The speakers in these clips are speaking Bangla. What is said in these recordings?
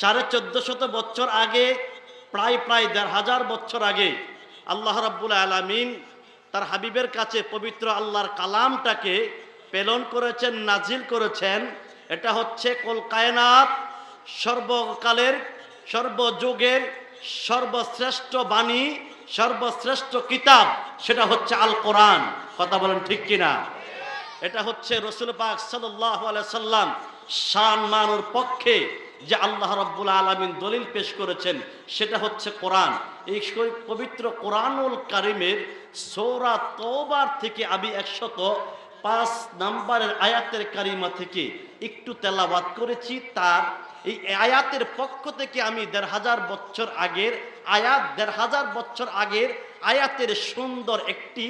সাড়ে চোদ্দ শত বছর আগে, প্রায় প্রায় দেড় হাজার বছর আগে, আল্লাহ রাব্বুল আলামিন তার হাবিবের কাছে পবিত্র আল্লাহর কালামটাকে প্রেরণ করেছেন নাজিল করেছেন। এটা হচ্ছে, কল কায়নাত সর্বকালের, সর্বযুগের সর্বশ্রেষ্ঠ বাণী, সর্বশ্রেষ্ঠ কিতাব। সেটা হচ্ছে আল কোরআন কথা বলেন ঠিক কিনা? এটা হচ্ছে রসুল পাক সাল্লাহ সাল্লাম শান মানুর পক্ষে যে আল্লাহ রব্বুল আলমিন দলিল পেশ করেছেন, সেটা হচ্ছে কোরআন। এই পবিত্র কোরআনুল কারিমের সৌরা তোবার থেকে আমি একশত পাঁচ নাম্বারের আয়াতের কারিমা থেকে একটু তেলাবাদ করেছি। তার এই আয়াতের পক্ষ থেকে আমি দেড় হাজার বছর আগের আয়াত, দেড় হাজার বছর আগের আয়াতের সুন্দর একটি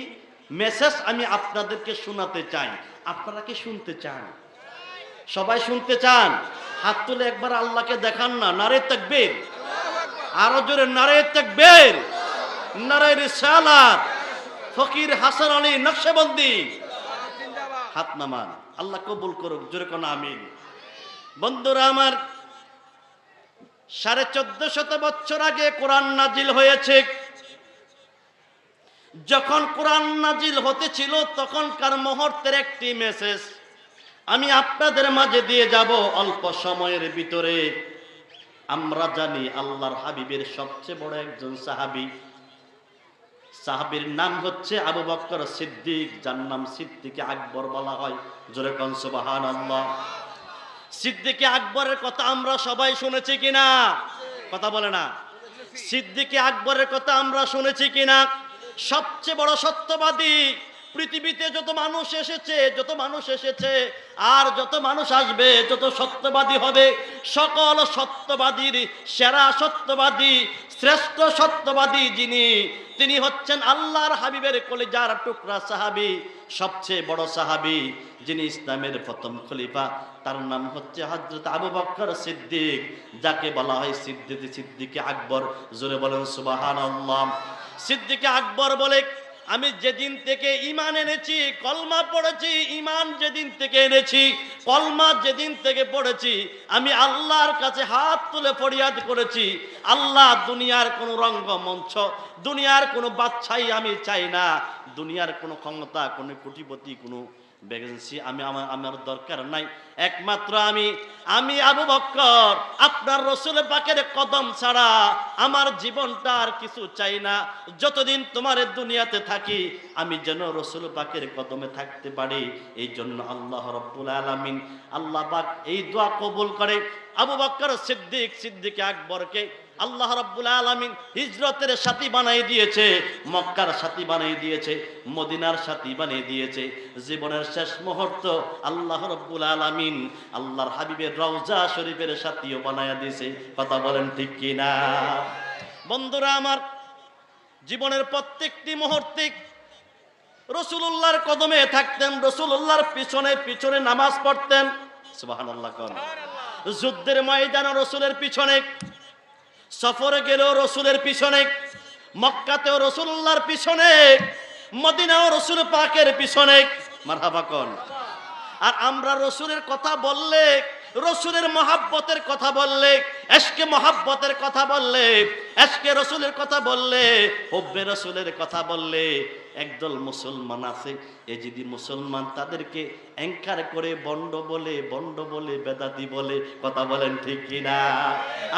মেসেজ আমি আপনাদেরকে শোনাতে চাই। আপনারা কি শুনতে চান? সবাই শুনতে চান? হাত তুলে একবার আল্লাহকে দেখান না। নারে তাকবীর। আরও জোরে, নারে তাকবীর। নারে রিসালাত। ফকির হাসান আলী নকশবন্দি। হাত নামান। আল্লাহ কবুল করুক, জোরে কোন আমিন। বন্ধুরা আমার, সাড়ে চোদ্দ শত বছর আগে কোরআন নাজিল হয়েছে। যখন কোরআন নাজিল হতেছিল তখনকার মুহূর্তের একটি মেসেজ আমি আপনাদের মাঝে দিয়ে যাব অল্প সময়ের ভিতরে। আমরা জানি আল্লাহর হাবিবের সবচেয়ে বড় একজন সাহাবী। সাহাবীর নাম হচ্ছে আবু বক্কর সিদ্দিক, যার নাম সিদ্দিকে আকবর বলা হয়। জোরে কন, সুবহানাল্লাহ। সিদ্দিকে আকবরের কথা আমরা সবাই শুনেছি কিনা? কথা বলে না। সিদ্দিকে আকবরের কথা আমরা শুনেছি কিনা? সবচেয়ে বড় সত্যবাদী পৃথিবীতে যত মানুষ এসেছে, যত মানুষ এসেছে, আর যত মানুষ আসবে, যত সত্যবাদী হবে, সকল সত্যবাদীর, সেরা সত্যবাদী, শ্রেষ্ঠ সত্যবাদী যিনি, তিনি হচ্ছেন আল্লাহর হাবিবের কলিজার টুকরা সাহাবি, সবচেয়ে বড় সাহাবী, যিনি ইসলামের প্রথম খলিফা। তার নাম হচ্ছে হজরত আবু বক্কর সিদ্দিক, যাকে বলা হয় সিদ্দিক, সিদ্দিকে আকবর। জোরে বলেন সুবাহান সিদ্দিকে আকবর বলে আমি যেদিন থেকে ইমান এনেছি, কলমা পড়েছি ইমান যেদিন থেকে এনেছি, কলমা যেদিন থেকে পড়েছি, আমি আল্লাহর কাছে হাত তুলে ফরিয়াদ করেছি, আল্লাহ দুনিয়ার কোনো রঙ্গমঞ্চ দুনিয়ার কোনো বাচ্চাই আমি চাই না, দুনিয়ার কোনো ক্ষমতা, কোনো কোটিপতি, কোনো ভ্যাকেন্সি আমি আমার আমার দরকার নাই। একমাত্র আমি আমি আবু বক্কর। আপনার রসুল পাকের কদম ছাড়া আমার জীবনটা আর কিছু চাই না। যতদিন তোমার দুনিয়াতে থাকি, আমি যেন রসুল পাকের কদমে থাকতে পারি। এই জন্য আল্লাহ রব্বুল আলামিন, আল্লাহ পাক এই দোয়া কবুল করে। আবু বক্কর সিদ্দিক সিদ্দিক আকবরকে আল্লাহ রাব্বুল আলামিন হিজরতের সাথী বানাই দিয়েছে, মক্কার সাথী বানাই দিয়েছে, মদিনার সাথী বানিয়ে দিয়েছে। জীবনের শেষ মুহূর্ত আল্লাহ রাব্বুল আলামিন আল্লাহর হাবিবের রওজা শরীফের সাথীও বানায়া দিয়েছে। কথা বলেন ঠিক কি না বন্ধুরা আমার, জীবনের প্রত্যেকটি মুহূর্তে রসুল্লাহর কদমে থাকতেন রসুল্লাহর পিছনে পিছনে নামাজ পড়তেন। সুবহানাল্লাহ যুদ্ধের ময়দানে রসুলের পিছনে সফরে গেলেও রসুলের পিছনে, মক্কাতেও রসুল্লাহর পিছনে, মদিনাও রসুল পাকের পিছনে। মারহাবাকন আর আমরা রসুলের কথা বললে, রসুলের মহাব্বতের কথা বললে এসকে মহাব্বতের কথা বললে এসকে রসুলের কথা বললে, হব্বে রসুলের কথা বললে একদল মুসলমান আছে, এ যদি মুসলমান তাদেরকে অ্যাঙ্কার করে বন্ড বলে বন্ড বলে, বেদাতি বলে, কথা বলেন ঠিক কিনা?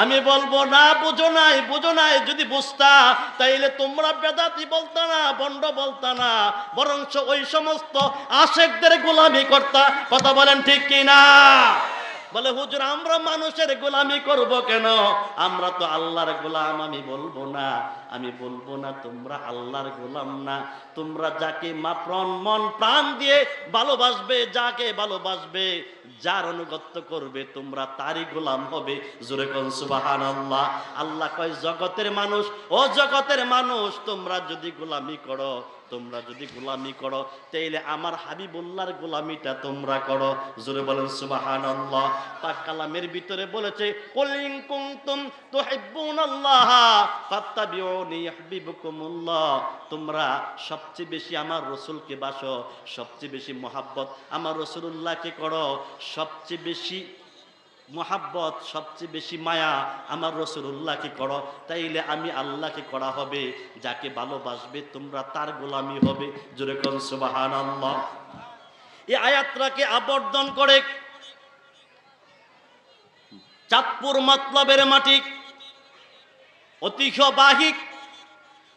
আমি বলব না, বুঝো নাই বুঝো নাই, যদি বুঝতা, তাইলে তোমরা বেদাতি বলতা না, বন্ড বলতা না, বরঞ্চ ওই সমস্ত আশেকদের গোলামি করতা, কথা বলেন ঠিক কিনা? বলে, হুজুর, আমরা মানুষের গোলামি করব কেন? আমরা তো আল্লাহর গোলাম, আমি বলব না। আমি বলব না, তোমরা আল্লাহর গোলাম না। তোমরা যাকে মা প্রাণ, মন প্রাণ দিয়ে ভালোবাসবে, যাকে ভালোবাসবে, যার অনুগত্য করবে, তোমরা তারই গোলাম হবে। জোরে কোন সুবাহান আল্লাহ আল্লাহ কয়, জগতের মানুষ, ও জগতের মানুষ, তোমরা যদি গোলামি করো, তোমরা যদি গোলামি করো, তাইলে আমার হাবিবুল্লাহর গোলামিটা তোমরা করো। জোরে বলেন সুবাহান আল্লাহ পাক কালামের ভিতরে বলেছে, কলিং কুনতুম তুহিব্বুনাল্লাহ, ফাত্তাবিউনি তোমরা সবচেয়ে বেশি আমার রসুলকে বাসো, সবচেয়ে বেশি মহাব্বত আমার রসুলুল্লাহকে করো, সবচেয়ে বেশি মোহাব্বত, সবচেয়ে বেশি মায়া আমার রসুল্লাহকে করো। তাইলে আমি আল্লাহকে করা হবে, যাকে ভালোবাসবে তোমরা তার গোলামি হবে। জোরে কোন সুবাহান আল্লাহ এই আয়াতটাকে আবর্তন করে চাঁদপুর মতলবের মাটি ঐতিহ্যবাহিক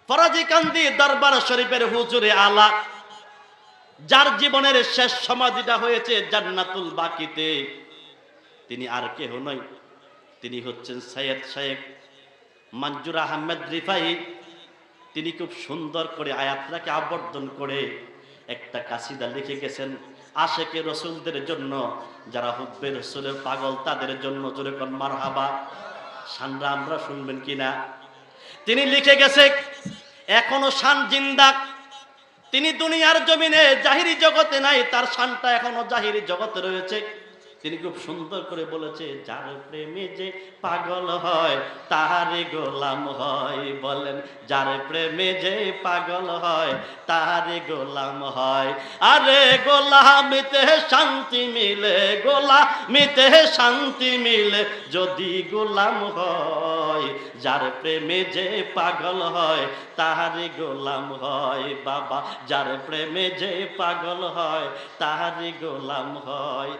ফরাজি কান্দি দরবার শরীফের হুজুরে আলা, যার জীবনের শেষ সমাধিটা হয়েছে জান্নাতুল বাকিতে। তিনি আর কেহ নয় তিনি হচ্ছেন সৈয়দ শেখ মঞ্জুর আহমেদ রিফাই। তিনি খুব সুন্দর করে আয়াতটাকে আবর্তন করে একটা কাসিদা লিখে গেছেন আশেকে রসুলদের জন্য, যারা হুব্বে রসুলের পাগল, তাদের জন্য জোরে কন মার হাবা সানরা আমরা শুনবেন কিনা? তিনি লিখে গেছে, এখনও শান জিন্দাক তিনি দুনিয়ার জমিনে জাহিরি জগতে নাই, তার শানটা এখনও জাহিরি জগতে রয়েছে। তিনি খুব সুন্দর করে বলেছে, যার প্রেমে যে পাগল হয়, তাহারে গোলাম হয়। বলেন, যার প্রেমে যে পাগল হয়, তাহারে গোলাম হয়। আরে গোলামিতে শান্তি মিলে, গোলামিতে শান্তি মিলে, যদি গোলাম হয়, যার প্রেমে যে পাগল হয়, তাহারে গোলাম হয়। বাবা, যার প্রেমে যে পাগল হয়, তাহারে গোলাম হয়।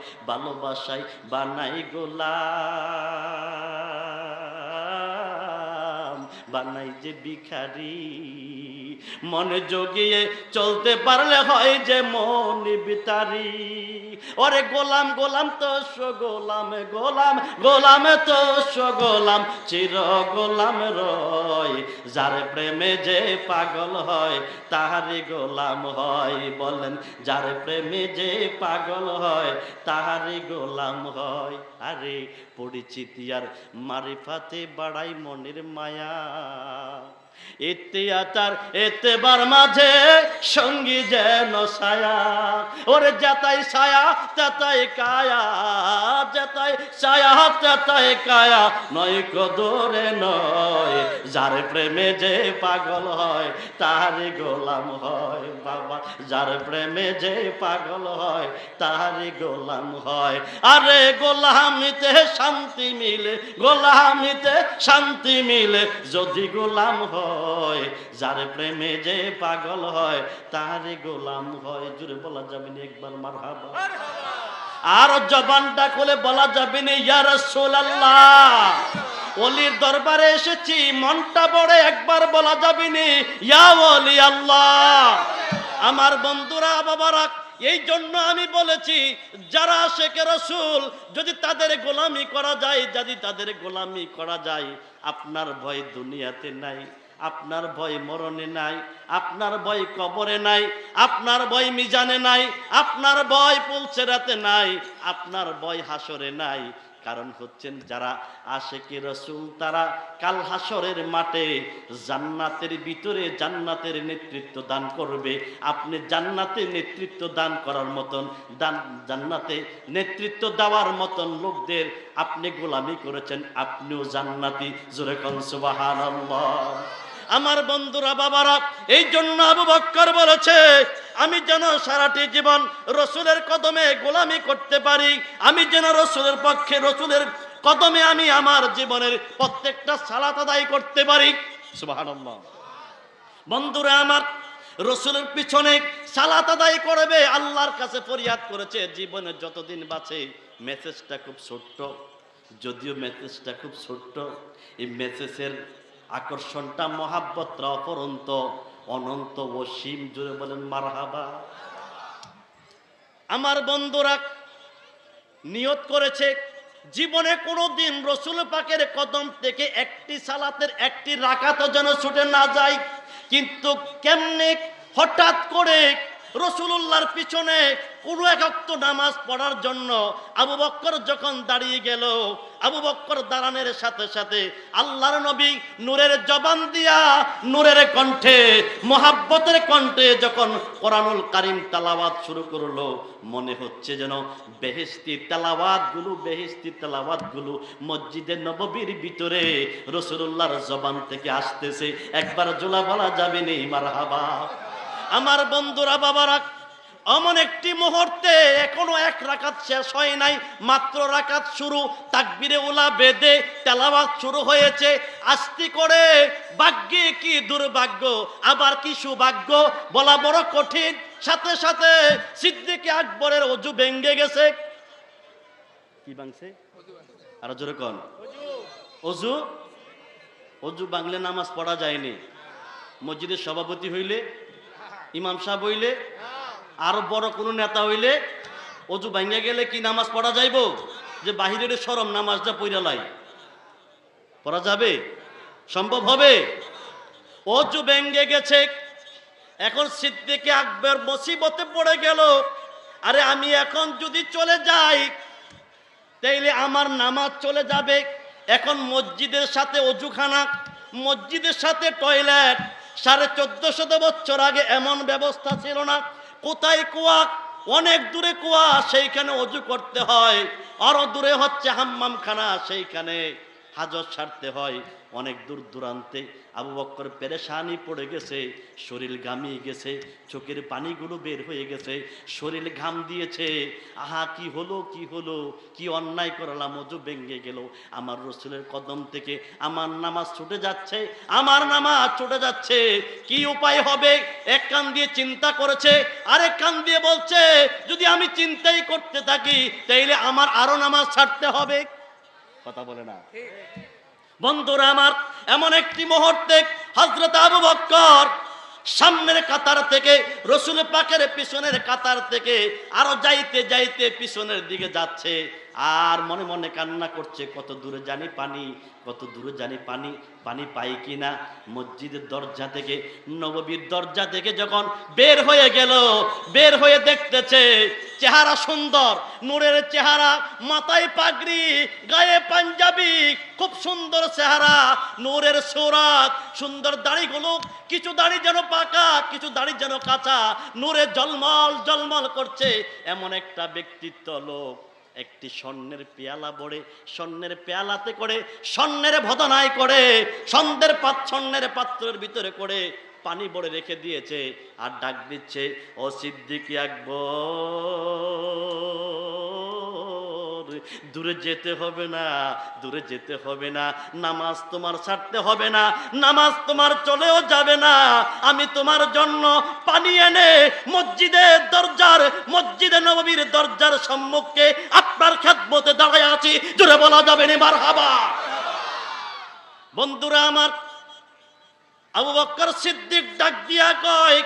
ভালোবাসায় বানাই গোলাম বানাই যে ভিখারি। মনে জগিয়ে চলতে পারলে হয় যে মন বিতারি ওরে গোলাম গোলাম তো গোলাম গোলাম গোলাম তো গোলাম, চির গোলাম রয়। যার প্রেমে যে পাগল হয় তাহারে গোলাম হয়। বলেন, যার প্রেমে যে পাগল হয় তাহারে গোলাম হয়। আরে, পরিচিতি আর মারিফাতে বাড়াই মনের মায়া। এতে আতার এতে বার মাঝে সঙ্গী যেন ছায়া। ওরে যাতাই ছায়া, তাতাই কায়া, যাতাই ছায়া, তাতাই কায়া। নয় কদরে নয়, যার প্রেমে যে পাগল হয় তাহারে গোলাম হয়, বাবা। যার প্রেমে যে পাগল হয় তাহারে গোলাম হয়। আরে গোলামিতে শান্তি মিলে, গোলামিতে শান্তি মিলে, যদি গোলাম হয় যার প্রেমে যে পাগল হয় তাহারে গোলাম হয়। জুড়ে বলা যাবে না একবার মার আর জবানটা খুলে বলা যাবে না, ইয়া রাসূলুল্লাহ। অলির দরবারে এসেছি, মনটা বড়, একবার বলা যাবে ইয়া ওলি আল্লাহ আমার বন্ধুরা, বাবারা, এই জন্য আমি বলেছি, যারা শেখে রসুল, যদি তাদের গোলামি করা যায়, যদি তাদের গোলামি করা যায়, আপনার ভয় দুনিয়াতে নাই। আপনার ভয় মরণে নাই, আপনার ভয় কবরে নাই, আপনার ভয় মিজানে নাই, আপনার ভয় পুলসেরাতে নাই, আপনার ভয় হাসরে নাই। কারণ হচ্ছেন যারা আশেকে রসুল, তারা কাল হাসরের মাঠে জান্নাতের ভিতরে জান্নাতের নেতৃত্ব দান করবে। আপনি জান্নাতে নেতৃত্ব দান করার মতন, দান, জান্নাতে নেতৃত্ব দেওয়ার মতন লোকদের আপনি গোলামি করেছেন, আপনিও জান্নাতি। জোরে কনসুবাহান আমার বন্ধুরা বাবারা, এই জন্য আবু বক্কর বলেছে, আমি যেন সারাটি জীবন রসুলের কদমে গোলামি করতে পারি, আমি যেন রসুলের পক্ষে রসুলের কদমে আমি আমার জীবনের প্রত্যেকটা সালাত আদায় করতে পারি। বন্ধুরা আমার, রসুলের পিছনে সালাত আদায় করবে, আল্লাহর কাছে ফরিয়াদ করেছে, জীবনে যতদিন বাঁচে মেসেজটা খুব ছোট্ট, যদিও মেসেজটা খুব ছোট্ট, এই মেসেজের আকর্ষণটা মহাব্বতরা অপরন্ত। অনন্ত অসীম জুড়ে বলেন, মারহাবা। আমার বন্ধুরা, নিয়ত করেছে, জীবনে কোনো দিন রসুল পাকের কদম থেকে একটি সালাতের একটি রাকাতও যেন ছুটে না যায়। কিন্তু কেমনে হঠাৎ করে রসুলুল্লাহর পিছনে কোনো একত্ব নামাজ পড়ার জন্য আবু বক্কর যখন দাঁড়িয়ে গেল, আবু বক্কর দাঁড়ানোর সাথে সাথে আল্লাহর নবী নূরের জবান দিয়া নূরের কণ্ঠে, মোহাব্বতের কণ্ঠে যখন কোরআনুল কারিম তালাওয়াত শুরু করল, মনে হচ্ছে যেন বেহেস্তি তালাওয়াতগুলো বেহেস্তি তালাওয়াতগুলো মসজিদের নববীর ভিতরে রসুল্লাহর জবান থেকে আসতেছে। একবার জোলা বলা যাবে নেই মার হাবা আমার বন্ধুরা বাবারা, এমন একটি মুহূর্তে এখনও এক রাকাত শেষ হয় নাই, মাত্র রাকাত শুরু, তাকবিরে ওলা বেদে তেলাওয়াত শুরু হয়েছে। আস্তি করে, ভাগ্যে কি দুর্ভাগ্য, আবার কি সৌভাগ্য, বলা বড় কঠিন। সাথে সাথে সিদ্দিকে আকবরের অজু ভেঙ্গে গেছে। কি ভাঙছে? আরও জোরে কন। অজু? অজু বাংলে নামাজ পড়া যায়নি। মসজিদের সভাপতি হইলে ইমাম সাহেব হইলে, আরও বড় কোনো নেতা হইলে, অজু ভাঙ্গা গেলে কি নামাজ পড়া যাইব? যে বাহিরের সরম নামাজটা পইরা লাই। পড়া যাবে? সম্ভব হবে? অজু ভেঙ্গে গেছে। এখন সিদ্দিকে আকবর মুসিবতে পড়ে গেল। আরে আমি এখন যদি চলে যাই, তাইলে আমার নামাজ চলে যাবে। এখন মসজিদের সাথে অজুখানা, মসজিদের সাথে টয়লেট সাড়ে চোদ্দ শত বছর আগে এমন ব্যবস্থা ছিল না। কোথায় কুয়া অনেক দূরে কুয়া সেইখানে অজু করতে হয়। আরও দূরে হচ্ছে হাম্মামখানা, সেইখানে। হাজত সারতে হয় অনেক দূর দূরান্তে। আবু বক্কর পেরেশানি পড়ে গেছে, শরীর গামিয়ে গেছে, চোখের পানিগুলো বের হয়ে গেছে, শরীর ঘাম দিয়েছে। আহা, কি হলো কি হলো, কি অন্যায় করলাম, অজু ভেঙ্গে গেল। আমার রসুলের কদম থেকে আমার নামাজ ছুটে যাচ্ছে, আমার নামাজ ছুটে যাচ্ছে। কি উপায় হবে? এক কান দিয়ে চিন্তা করেছে, আরেক কান দিয়ে বলছে, যদি আমি চিন্তাই করতে থাকি, তাইলে আমার আরও নামাজ ছাড়তে হবে। কথা বলে না। বন্ধুরা আমার এমন একটি মুহূর্তে হজরত আবু বক্কর সামনের কাতার থেকে রসুল পাকের পিছনের কাতার থেকে আরও যাইতে যাইতে পিছনের দিকে যাচ্ছে। আর মনে মনে কান্না করছে, কত দূরে জানি পানি, কত দূরে জানি পানি পানি পাই কিনা? মসজিদের দরজা থেকে, নববীর দরজা থেকে যখন বের হয়ে গেল, বের হয়ে দেখতেছে, চেহারা সুন্দর, নূরের চেহারা, মাথায় পাগড়ি, গায়ে পাঞ্জাবি, খুব সুন্দর চেহারা, নূরের সৌরাত, সুন্দর দাড়িগুলো, কিছু দাড়ি যেন পাকা, কিছু দাড়ি যেন কাঁচা, নূরে জলমল জলমল করছে। এমন একটা ব্যক্তিত্ব লোক। একটি স্বর্ণের পেয়ালা বড়ে, স্বর্ণের পেয়ালাতে করে, স্বর্ণের ভদনায় করে, স্বর্ণের পাত, স্বর্ণের পাত্রের ভিতরে করে পানি বড়ে রেখে দিয়েছে আর ডাক দিচ্ছে, ও সিদ্দিকি আকবর, দূরে যেতে হবে না, দূরে যেতে হবে না, নামাজ তোমার ছাড়তে হবে না, নামাজ তোমার চলেও যাবে না, আমি তোমার জন্য পানি এনে মসজিদের দরজার, মসজিদে নবীর দরজার সম্মুখে খেদমতে দাঁড়ায় আছি। জোরে বলা যাবে না মার হাবা বন্ধুরা আমার, আবু বক্কর সিদ্দিক ডাক দিয়া কয়,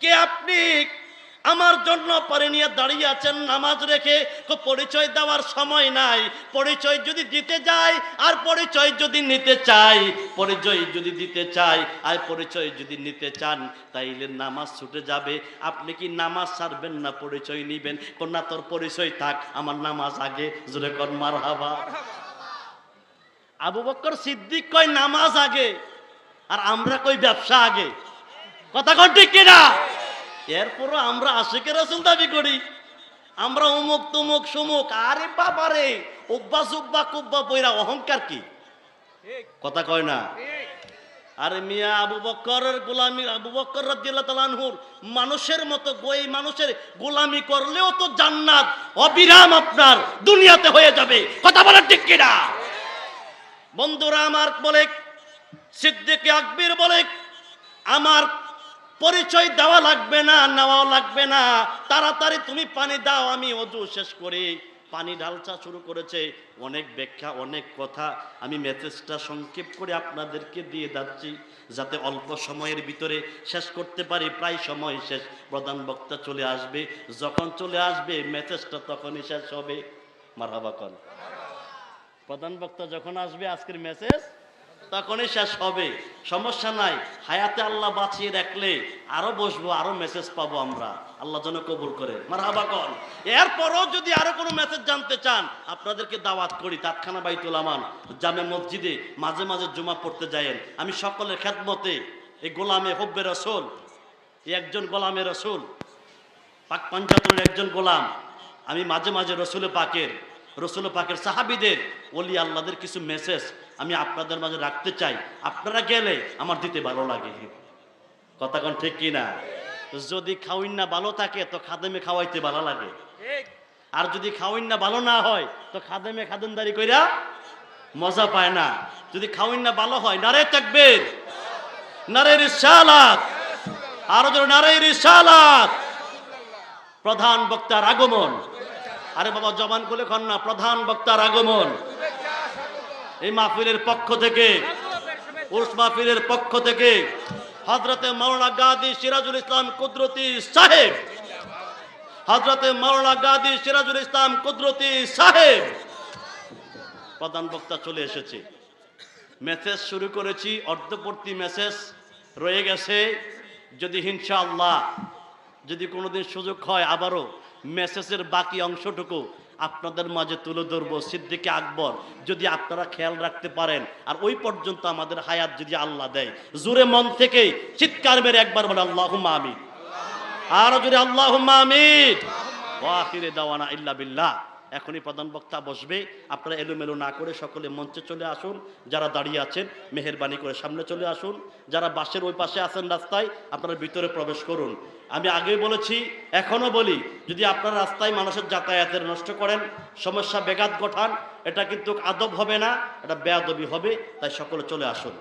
কে আপনি? আমার জন্য পরে নিয়ে দাঁড়িয়ে আছেন, নামাজ রেখে পরিচয় দেওয়ার সময় নাই। পরিচয় যদি দিতে যাই আর পরিচয় যদি নিতে চাই পরিচয় যদি দিতে চাই আর পরিচয় যদি নিতে চান, তাইলে নামাজ ছুটে যাবে। আপনি কি নামাজ ছাড়বেন না পরিচয় নিবেন? কন্যা, তোর পরিচয় থাক, আমার নামাজ আগে। জোরে কর মার হাবা আবু বক্কর সিদ্দিক কয়, নামাজ আগে, আর আমরা কই ব্যবসা আগে? কথা কন ঠিক কিনা? এরপরও আমরা আশিকের রসুল দাবি করি। আমরা অমুক তুমুক সুমুক আরে বাবারে উব্বা সুব্বা কুব্বা বইরা অহংকার কি? কথা কয় না? আরে মিয়া আবু বক্করের গোলামি আবু বক্কর তাআলা মানুষের মতো গই মানুষের গোলামি করলেও তো জান্নাত অবিরাম আপনার দুনিয়াতে হয়ে যাবে। কথা বলার ঠিক কিনা বন্ধুরা আমার বলে সিদ্দিকে আকবীর বলে আমার পরিচয় দেওয়া লাগবে না, নেওয়াও লাগবে না। তাড়াতাড়ি তুমি পানি দাও, আমি অজু শেষ করি। পানি ঢালচা শুরু করেছে। অনেক ব্যাখ্যা, অনেক কথা। আমি মেসেজটা সংক্ষেপ করে আপনাদেরকে দিয়ে যাচ্ছি, যাতে অল্প সময়ের ভিতরে শেষ করতে পারি। প্রায় সময় শেষ। প্রধান বক্তা চলে আসবে। যখন চলে আসবে, মেসেজটা তখনই শেষ হবে। মারহাবা কর প্রধান বক্তা যখন আসবে, আজকের মেসেজ তখনই শেষ হবে। সমস্যা নাই। হায়াতে আল্লাহ বাঁচিয়ে রাখলে আরও বসবো, আরও মেসেজ পাবো আমরা। আল্লাহ যেন কবুল করে। মার এরপরও যদি আরও কোনো মেসেজ জানতে চান, আপনাদেরকে দাওয়াত করি। তাৎখানা বাইতুল আমান, জামে মসজিদে মাঝে মাঝে জমা পড়তে যায়েন। আমি সকলের খেদমতে এই গোলামে হব্বে রসুল একজন গোলামে রসুল, পাক পাঞ্জাতনের একজন গোলাম, আমি মাঝে মাঝে রসুলে পাকের রসুল পাকের সাহাবিদের ওলি আল্লাহদের কিছু মেসেজ আমি আপনাদের মাঝে রাখতে চাই। আপনারা গেলে আমার দিতে ভালো লাগে। কথা কোন ঠিক কিনা? যদি খাওয়াইন না ভালো থাকে তো খাদেমে খাওয়াইতে ভালো লাগে। আর যদি খাওয়াইন না ভালো না হয় তো খাদেমে খাদেমদারি কইরা মজা পায় না। যদি খাওয়াইন না ভালো হয় নারে তাকবীর নারে রিসালাত আরও নারে রিসালাত। প্রধান বক্তার আগমন। আরে বাবা, জবান খুলে খন না, প্রধান বক্তার আগমন। এই মাহফিলের পক্ষ থেকে, উর্স মাহফিলের পক্ষ থেকে হজরতে মাওলানা গাদি সিরাজুল ইসলাম কুদরতি সাহেব হজরতে মাওলানা গাদি সিরাজুল ইসলাম কুদরতি সাহেব, প্রধান বক্তা চলে এসেছে। মেসেজ শুরু করেছি, অর্ধপূর্তি মেসেজ রয়ে গেছে। যদি হিংসা আল্লাহ যদি কোনোদিন সুযোগ হয় আবারও মেসেজের বাকি অংশটুকু আপনাদের মাঝে তুলে ধরবো। সিদ্দিকে আকবর, যদি আপনারা খেয়াল রাখতে পারেন, আর ওই পর্যন্ত আমাদের হায়াত যদি আল্লাহ দেয়। জোরে মন থেকে চিৎকার মেরে একবার বলে আল্লাহ আমি আরও যদি আল্লাহ আমি ওয়াহিরে দাওয়ানা ইল্লা বিল্লাহ। এখনই প্রধান বক্তা বসবে। আপনারা এলোমেলো না করে সকলে মঞ্চে চলে আসুন। যারা দাঁড়িয়ে আছেন, মেহরবানি করে সামনে চলে আসুন। যারা বাসের ওই পাশে আছেন রাস্তায়, আপনারা ভিতরে প্রবেশ করুন। আমি আগেই বলেছি এখনও বলি, যদি আপনারা রাস্তায় মানুষের যাতায়াতের নষ্ট করেন, সমস্যা বেগাত গঠান এটা কিন্তু আদব হবে না, এটা বেয়াদবি হবে, তাই সকলে চলে আসুন।